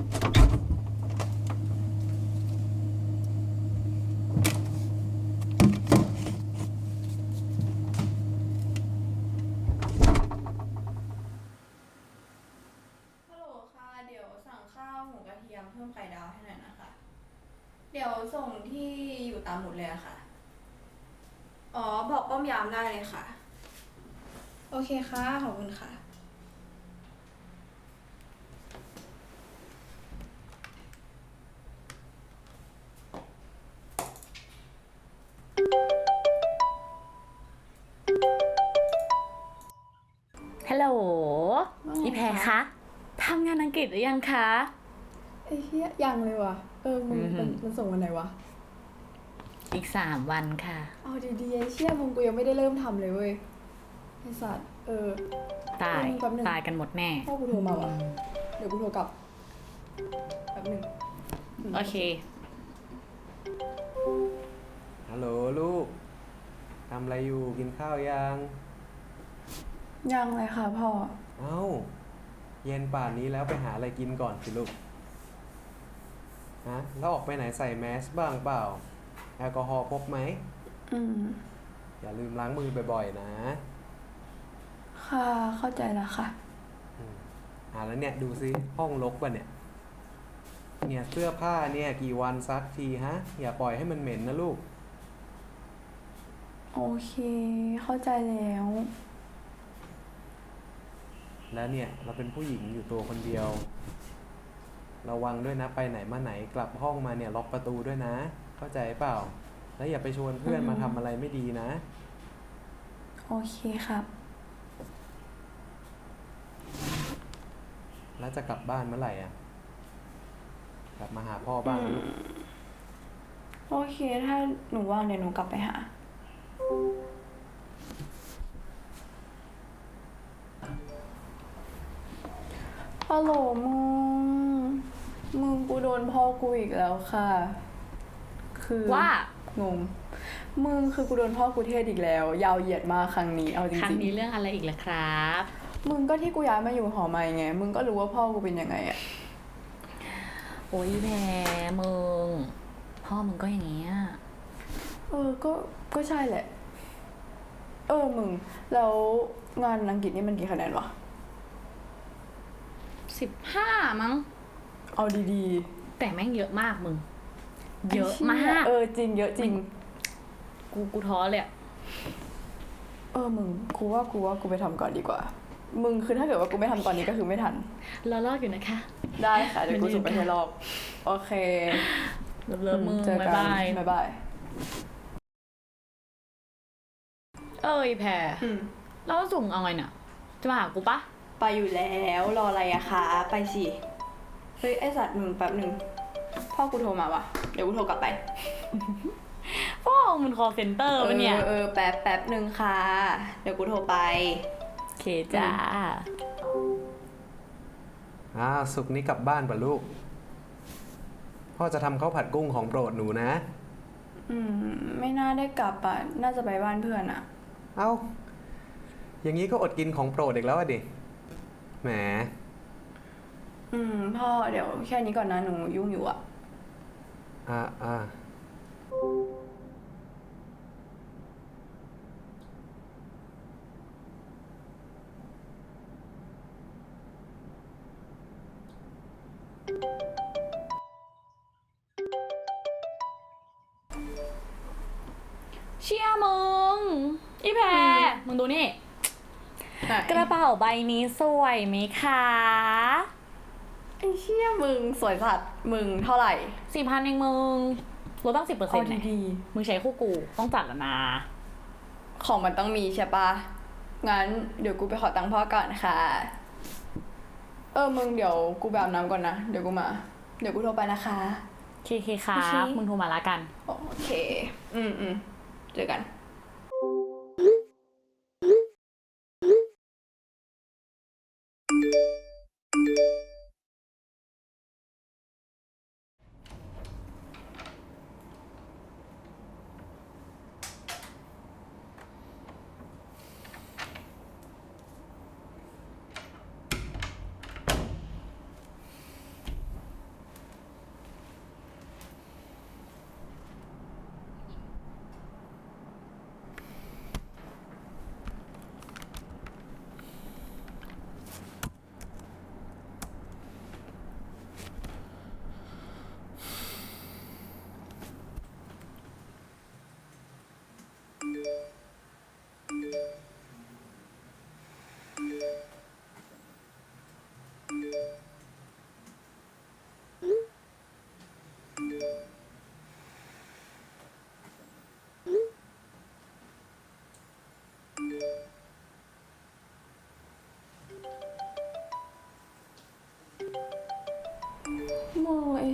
ฮัลโหลค่ะ เดี๋ยวสั่งข้าวหมูกระเทียมเพิ่มไข่ดาวให้หน่อยนะคะ เดี๋ยวส่งที่อยู่ตามหมุดเลยอะค่ะ อ๋อ บอกป้อมยามได้เลยค่ะ โอเคค่ะ ขอบคุณค่ะ โหลว่าไงอีแพรคะคะทำงานอังกฤษหรือยังคะ ไอ้เหี้ยยังเลยว่ะ เออมึงอือหืมันอมันส่งวันไหนวะ อีกสามวันค่ะ เอาดีๆไอ้เชี่ยมึงกูยังไม่ได้เริ่มทำเลยเว้ยไอ้สัตว์เออ ตาย แป๊บนึง ตายกันหมดแน่ พ่อกูโทรมาว่ะ เดี๋ยวกูโทรกลับแป๊บหนึงมโอเค ฮัลโหลลูกทำอะไรอยู่กินข้าวยัง ยังเลยค่ะพ่อ เอ้า เย็นป่านนี้แล้วไปหาอะไรกินก่อนสิลูก ฮะ แล้วออกไปไหนใส่แมสบ้างเปล่า แอลกอฮอล์พกไหม อืม อย่าลืมล้างมือบ่อยๆนะ ค่ะ เข้าใจแล้วค่ะ อ่าแล้วเนี่ยดูซิห้องรกป่ะเนี่ย เนี่ยเสื้อผ้าเนี่ยกี่วันซักทีฮะ อย่าปล่อยให้มันเหม็นนะลูก โอเค เข้าใจแล้ว แล้วเนี่ยเราเป็นผู้หญิงอยู่ตัวคนเดียว ระวังด้วยนะไปไหนมาไหนกลับห้องมาเนี่ยล็อกประตูด้วยนะ เข้าใจเปล่า แล้วอย่าไปชวนเพื่อนอืม มาทำอะไรไม่ดีนะ โอเคครับ แล้วจะกลับบ้านเมื่อไหร่อะกลับมาหาพ่อบ้างนะลูกโอเค ถ้าหนูว่างเดี๋ยวหนูกลับไปหา โหลมึง มึงกูโดนพ่อกูอีกแล้วค่ะ คือว่า งง มึงคือกูโดนพ่อกูเทศอีกแล้ว ยาวเหยียดมากครั้งนี้ เอาจครั้งริงนี้เรื่องอะไรอีกล่ะครับๆมึงก็ที่กูย้ายมาอยู่หอใหม่ไง มึงก็รู้ว่าพ่อกูเป็นยังไงอะโอ้ยอีแพรมึง พ่อมึงก็อย่างเงี้ยเออ ก็ ก็ใช่แหละ เออ มึง แล้วงานอังกฤษนี่มันกี่คะแนนวะ สิบห้ามั้ง เอาดีแต่แม่งเยอะมากมึง ๆเยอะมาก เออจริงเยอะจริง กูกูท้อเลยอะเออมึงกูว่ากูว่ากูไปทำก่อนดีกว่า มึงคือถ้าเกิดว่ากูไม่ทำตอนนี้ก็คือไม่ทัน รอรอดอยู่นะคะ ได้ค่ะเดี๋ยวกูมันยืนส่งไปให้รอบ โอเคเลิฟเลิฟมึงเจอกับายนบาย บ๊ายบายเอ้ยแพรอืม แล้วสุ่งเอาไงเนี่ยจะมาหากูปะ ไปอยู่แล้วรออะไรอะคะ ไปสิ เฮ้ย ไอสัตว์มึงแป๊บหนึ่งพ่อกูโทรมาวะเดี๋ยวกูโทรกลับไป พ่อมึงคอเซ็นเตอร์ปะเนี่ยเออเออแป๊บแป๊บหนึ่งค่ะ เดี๋ยวกูโทรไป โอเคจ้า อ่าสุกร์นี้กลับบ้านป่ะลูก พ่อจะทำข้าวผัดกุ้งของโปรดหนูนะ อืม ไม่น่าได้กลับอะน่าจะไปบ้านเพื่อนอะเอ้า อย่างนี้ก็อดกินของโปรดอีกแล้วอะดิ แหม อืม พ่อเดี๋ยวแค่นี้ก่อนนะ หนูยุ่งอยู่อะอ่าอ่า ไหนกระเป๋าใบนี้สวยไหมคะไอ้เชี่ยมึงสวยสัตว์มึงเท่าไหร่สี่พันเองมึงลดตั้งสิบเปอร์เซ็เอานต์ดีมึงใช้คู่กูต้องจัดแล้วนะๆของมันต้องมีใช่ปะงั้นเดี๋ยวกูไปขอตังค์พ่อก่อนค่ะ เออมึงเดี๋ยวกูไปอาบน้ำก่อนนะ เดี๋ยวกูมา เดี๋ยวกูโทรไปนะคะเคเคครัโอเคบมึงโทรมาละกัน โอเค อืมอืมเจอกัน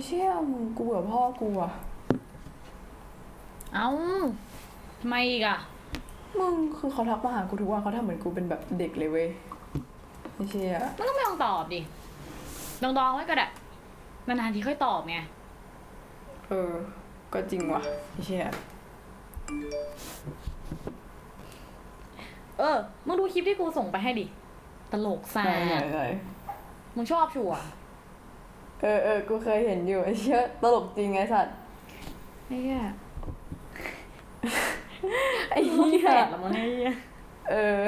เชี่ยมึงกูเบื่อพ่อกูอะเอ้าทำไมอีกอะมึงคือเขาทักมาหากูทุกวันเขาทำเหมือนกูเป็นแบบเด็กเลยเว้ยไอ้เชี่ยมันก็ไม่ต้องตอบดิดองดองๆไว้ก็ได้นานๆทีค่อยตอบไง เออ ก็จริงว่ะไอ้เชี่ยเออ มึงดูคลิปที่กูส่งไปให้ดิ ตลกแซ่ไหนไหนบไหนมึงชอบชัวร์ เออเออกูเคยเห็นอยู่ไอ้เชี่ยตลกจริงไอ้สัตว์ไอ้เหี้ยไอ้มึงเหี้ยแปดละมึงไอ้เหี้ยเออ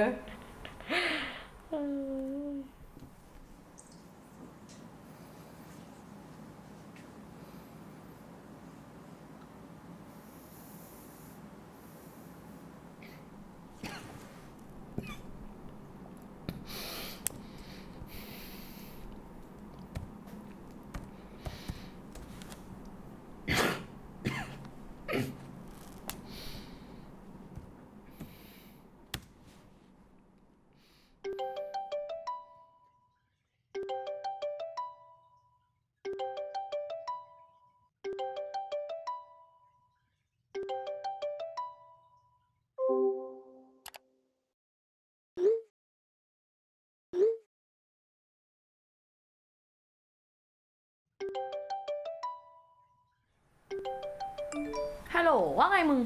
ว่าไงมึง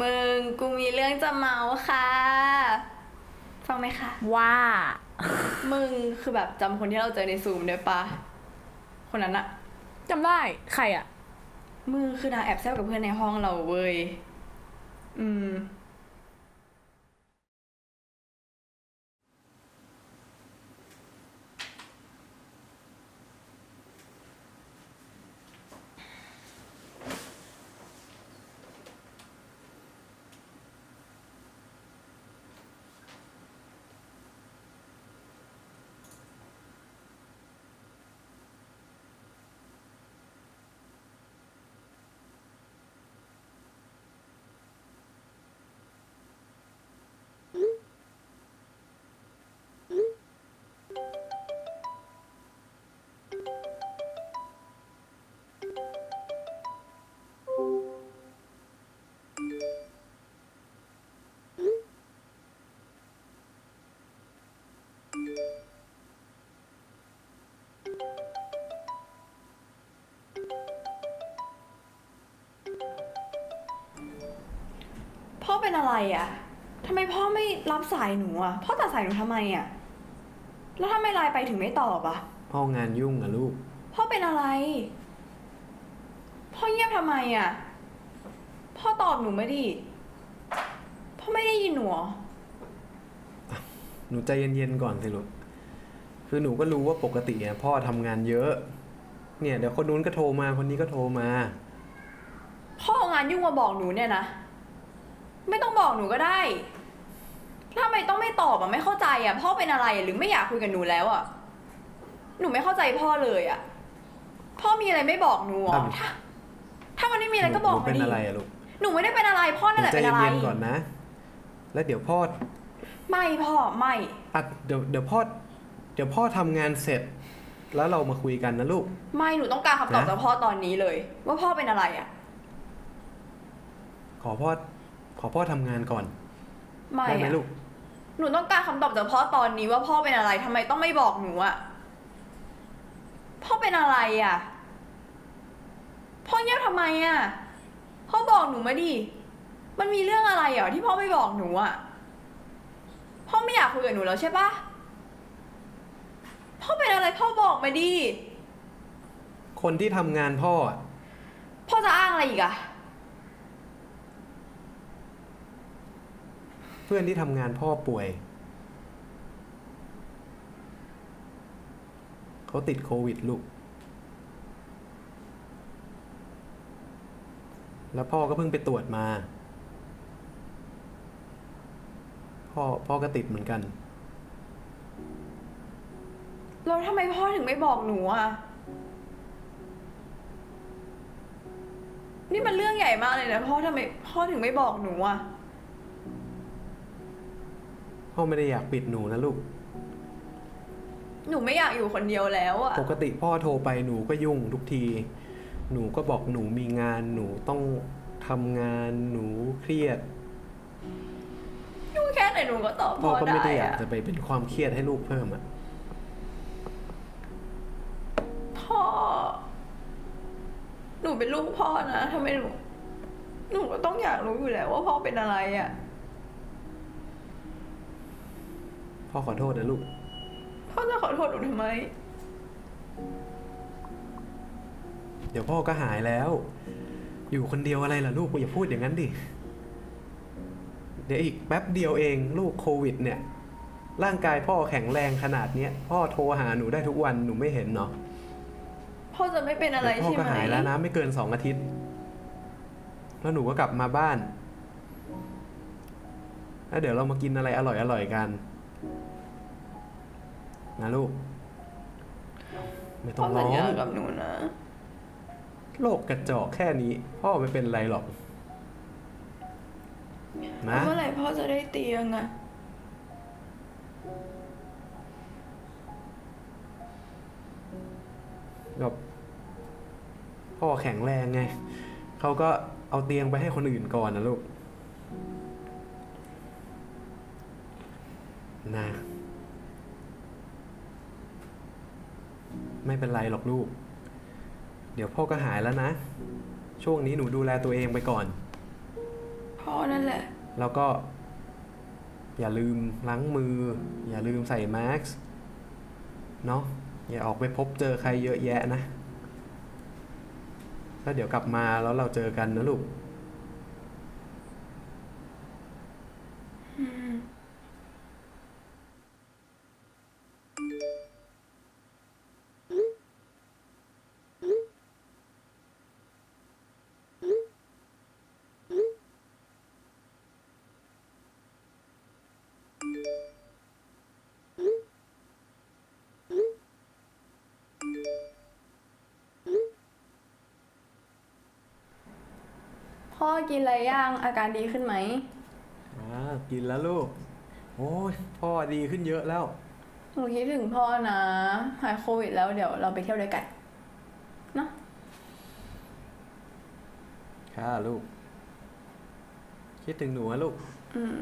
มึงกูมีเรื่องจะเมาค่ะ ฟังไหมคะ ว่า มึงคือแบบจำคนที่เราเจอในซูมได้ปะคนนั้นอะจำได้ ใครอะมึงคือนางแอบแซวกับเพื่อนในห้องเราเว้ย อืม เป็นอะไรอะทำไมพ่อไม่รับสายหนูอะพ่อตัดสายหนูทำไมอะแล้วทำไมไลน์ไปถึงไม่ตอบอะพ่องานยุ่งอะลูก พ่อเป็นอะไร พ่อเงียบทำไมอะพ่อตอบหนูไม่ดิ พ่อไม่ได้ยินหนูเหรอหนูใจเย็นๆก่อนสิลูก คือหนูก็รู้ว่าปกติอะพ่อทำงานเยอะ เนี่ยเดี๋ยวคนนู้นก็โทรมาคนนี้ก็โทรมา พ่อเอางานยุ่งมาบอกหนูเนี่ยนะ ไม่ต้องบอกหนูก็ได้แล้วทำไมต้องไม่ตอบอะไม่เข้าใจอะพ่อเป็นอะไรอะหรือไม่อยากคุยกับหนูแล้วอะหนูไม่เข้าใจพ่อเลยอะ พ่อมีอะไรไม่บอกหนูเหรออะถ้าถ้ามันไม่มีอะไรก็บอกหนูเป็นมาดิอะไรอะลูกหนูไม่ได้เป็นอะไรพ่อหนั่นนูแหละใจเป็นอะไร เย็นๆก่อนนะ แล้วเดี๋ยวพ่อไม่พ่อไม่อะเดี๋ยวเดี๋ยวพ่อเดี๋ยวพ่อทำงานเสร็จ แล้วเรามาคุยกันนะลูก ไม่หนูต้องการคำตอบนะ จากพ่อตอนนี้เลย ว่าพ่อเป็นอะไรอะ ขอพ่อ ขอพ่อทำงานก่อน ไม่ได้ไหมอะลูก หนูต้องการคำตอบจากพ่อตอนนี้ว่าพ่อเป็นอะไรทำไมต้องไม่บอกหนูอะพ่อเป็นอะไรอะพ่อเงียบทำไมอะพ่อบอกหนูมาดิ มันมีเรื่องอะไรเหรอที่พ่อไม่บอกหนูอะพ่อไม่อยากคุยกับหนูแล้วใช่ปะพ่อเป็นอะไรพ่อบอกมาดิ คนที่ทำงานพ่ออะพ่อจะอ้างอะไรอีกอะ เพื่อนที่ทำงานพ่อป่วย เขาติดโควิดลูก แล้วพ่อก็เพิ่งไปตรวจมา พ่อพ่อก็ติดเหมือนกัน แล้วทำไมพ่อถึงไม่บอกหนูอะนี่มันเรื่องใหญ่มากเลยนะพ่อทำไมพ่อถึงไม่บอกหนูอะ พ่อไม่ได้อยากปิดหนูนะลูก หนูไม่อยากอยู่คนเดียวแล้วอะปกติพ่อโทรไปหนูก็ยุ่งทุกที หนูก็บอกหนูมีงานหนูต้องทำงานหนูเครียด ยุ่งแค่ไหนหนูก็ตอบพ่พ่ออก็ไม่ได้ได้อยากอะจะไปเป็นความเครียดให้ลูกเพิ่มอะพ่อ หนูเป็นลูกพ่อนะทำไมหนู หนูก็ต้องอยากรู้อยู่แล้วว่าพ่อเป็นอะไรอะ พ่อขอโทษนะลูก พ่อจะขอโทษหนูทำไม เดี๋ยวพ่อก็หายแล้ว อยู่คนเดียวอะไรล่ะลูกอย่าพูดอย่างนั้นดิ เดี๋ยวอีกแป๊บเดียวเองลูกโควิด เนี่ย ร่างกายพ่อแข็งแรงขนาดเนี้ยพ่อโทรหาหนูได้ทุกวันหนูไม่เห็นเนาะพ่อจะไม่เป็นอะไรเดี๋ยวพ่อใช่ก็ไหมหายแล้วนะไม่เกินสองอาทิตย์ แล้วหนูก็กลับมาบ้าน แล้วเดี๋ยวเรามากินอะไรอร่อยๆกัน นะลูก ไม่ต้พ่อองร้สัอญญางกับหนูนะ โลกกระจอกแค่นี้ พ่อไม่เป็นไรหรอก นะ เมื่อไหร่พ่อจะได้เตียงอะแบบพ่อแข็งแรงไง เขาก็เอาเตียงไปให้คนอื่นก่อนนะลูก นะ ไม่เป็นไรหรอกลูก เดี๋ยวพ่อก็หายแล้วนะ ช่วงนี้หนูดูแลตัวเองไปก่อน พ่อนั่นแหละ แล้วก็ อย่าลืมล้างมือ อย่าลืมใส่แมสก์เนาะอย่าออกไปพบเจอใครเยอะแยะนะ แล้วเดี๋ยวกลับมาแล้วเราเจอกันนะลูก พ่อกินอะไรย่างอาการดีขึ้นไหมอ่ากินแล้วลูก โอ้ยพ่อดีขึ้นเยอะแล้ว หนูคิดถึงพ่อนะหายโควิดแล้วเดี๋ยวเราไปเที่ยวด้วยกันเนาะค่ะลูก คิดถึงหนูอะลูก อืม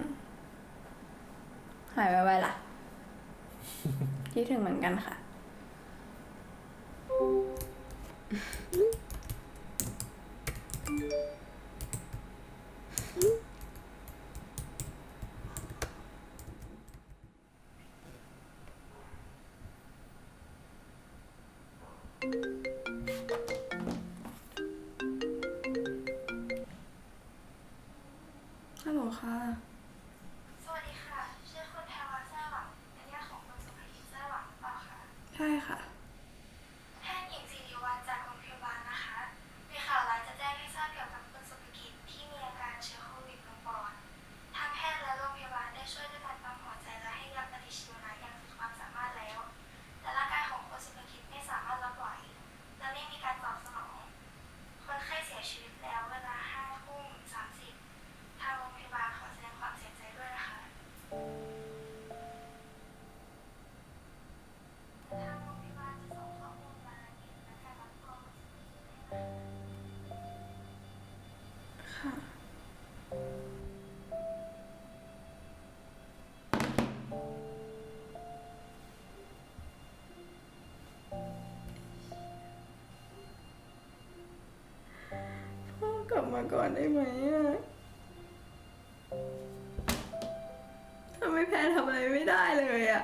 หายไวๆล่ะ คิดถึงเหมือนกันค่ะฮั ล มาก่อนได้ไหมอะทำไมแพรทำอะไรไม่ได้เลยอะ